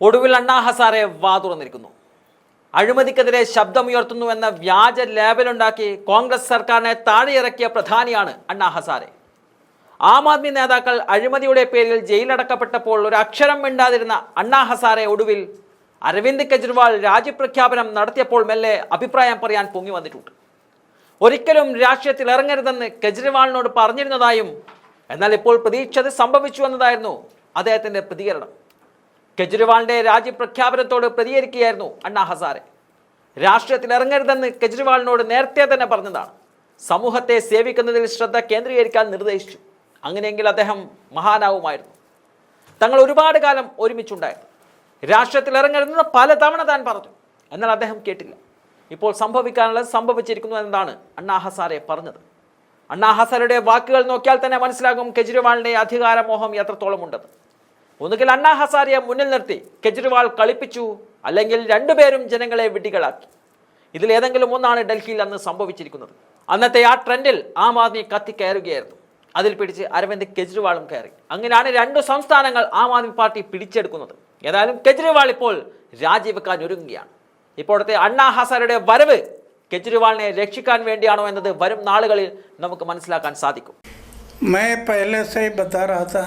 ഒടുവിൽ അണ്ണാ ഹസാറെ വാ തുറന്നിരിക്കുന്നു അഴിമതിക്കെതിരെ ശബ്ദമുയർത്തുന്നുവെന്ന വ്യാജ ലേബലുണ്ടാക്കി കോൺഗ്രസ് സർക്കാരിനെ താഴെയിറക്കിയ പ്രധാനിയാണ് അണ്ണാ ഹസാരെ ആം ആദ്മി നേതാക്കൾ അഴിമതിയുടെ പേരിൽ ജയിലടക്കപ്പെട്ടപ്പോൾ ഒരു അക്ഷരം മിണ്ടാതിരുന്ന അണ്ണാ ഹസാരെ ഒടുവിൽ അരവിന്ദ് കെജ്രിവാൾ രാജ്യപ്രഖ്യാപനം നടത്തിയപ്പോൾ മെല്ലെ അഭിപ്രായം പറയാൻ പൊങ്ങി വന്നിട്ടുണ്ട്. ഒരിക്കലും രാഷ്ട്രീയത്തിൽ ഇറങ്ങരുതെന്ന് കെജ്രിവാളിനോട് പറഞ്ഞിരുന്നതായും എന്നാൽ ഇപ്പോൾ പ്രതീക്ഷിച്ചത് സംഭവിച്ചു എന്നതായിരുന്നു അദ്ദേഹത്തിന്റെ പ്രതികരണം. കെജ്രിവാളിന്റെ രാജ്യപ്രഖ്യാപനത്തോട് പ്രതികരിക്കുകയായിരുന്നു അണ്ണാ ഹസാരെ. രാഷ്ട്രീയത്തിൽ ഇറങ്ങരുതെന്ന് കെജ്രിവാളിനോട് നേരത്തെ തന്നെ പറഞ്ഞതാണ്. സമൂഹത്തെ സേവിക്കുന്നതിൽ ശ്രദ്ധ കേന്ദ്രീകരിക്കാൻ നിർദ്ദേശിച്ചു. അങ്ങനെയെങ്കിൽ അദ്ദേഹം മഹാനാവുമായിരുന്നു. തങ്ങൾ ഒരുപാട് കാലം ഒരുമിച്ചുണ്ടായിരുന്നു. രാഷ്ട്രീയത്തിൽ ഇറങ്ങരുതെന്ന് പലതവണ താൻ പറഞ്ഞു. എന്നാൽ അദ്ദേഹം കേട്ടില്ല. ഇപ്പോൾ സംഭവിക്കാനുള്ളത് സംഭവിച്ചിരിക്കുന്നു എന്നതാണ് അണ്ണാ ഹസാരെ പറഞ്ഞത്. അണ്ണാ ഹസാരയുടെ വാക്കുകൾ നോക്കിയാൽ തന്നെ മനസ്സിലാകും കെജ്രിവാളിന്റെ അധികാരമോഹം എത്രത്തോളം ഉണ്ടെന്ന് ഒന്നുകിൽ അണ്ണാ ഹസാരിയെ മുന്നിൽ നിർത്തി കെജ്രിവാൾ കളിപ്പിച്ചു അല്ലെങ്കിൽ രണ്ടുപേരും ജനങ്ങളെ വിഡ്ഢികളാക്കി ഇതിൽ ഏതെങ്കിലും ഒന്നാണ് ഡൽഹിയിൽ അന്ന് സംഭവിച്ചിരിക്കുന്നത് അന്നത്തെ ആ ട്രെൻഡിൽ ആം ആദ്മി കത്തി കയറുകയായിരുന്നു അതിൽ പിടിച്ച് അരവിന്ദ് കെജ്രിവാളും കയറി അങ്ങനെയാണ് രണ്ട് സംസ്ഥാനങ്ങൾ ആം ആദ്മി പാർട്ടി പിടിച്ചെടുക്കുന്നത് ഏതായാലും കെജ്രിവാൾ ഇപ്പോൾ രാജിവെക്കാൻ ഒരുങ്ങുകയാണ് ഇപ്പോഴത്തെ അണ്ണാ ഹസാരയുടെ വരവ് കെജ്രിവാളിനെ രക്ഷിക്കാൻ വേണ്ടിയാണോ എന്നത് വരും നാളുകളിൽ നമുക്ക് മനസ്സിലാക്കാൻ സാധിക്കും मैं पहले से ही बता रहा था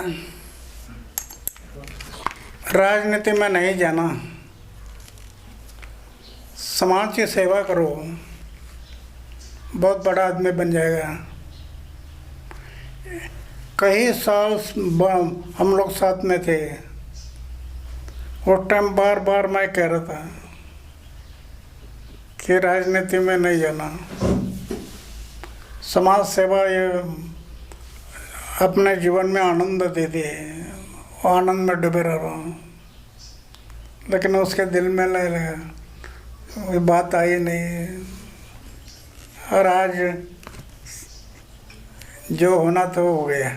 राजनीति में नहीं जाना। समाज की सेवा करो। बहुत बड़ा आदमी बन जाएगा। कई साल हम लोग साथ में थे। उस टाइम बार बार मैं कह रहा था कि राजनीति में नहीं जाना। समाज सेवा ये अपने जीवन में आनंद देती है वो आनंद में डूबे रह रहा हूँ। लेकिन उसके दिल में नहीं लगा कोई बात आई नहीं और आज जो होना था वो हो गया।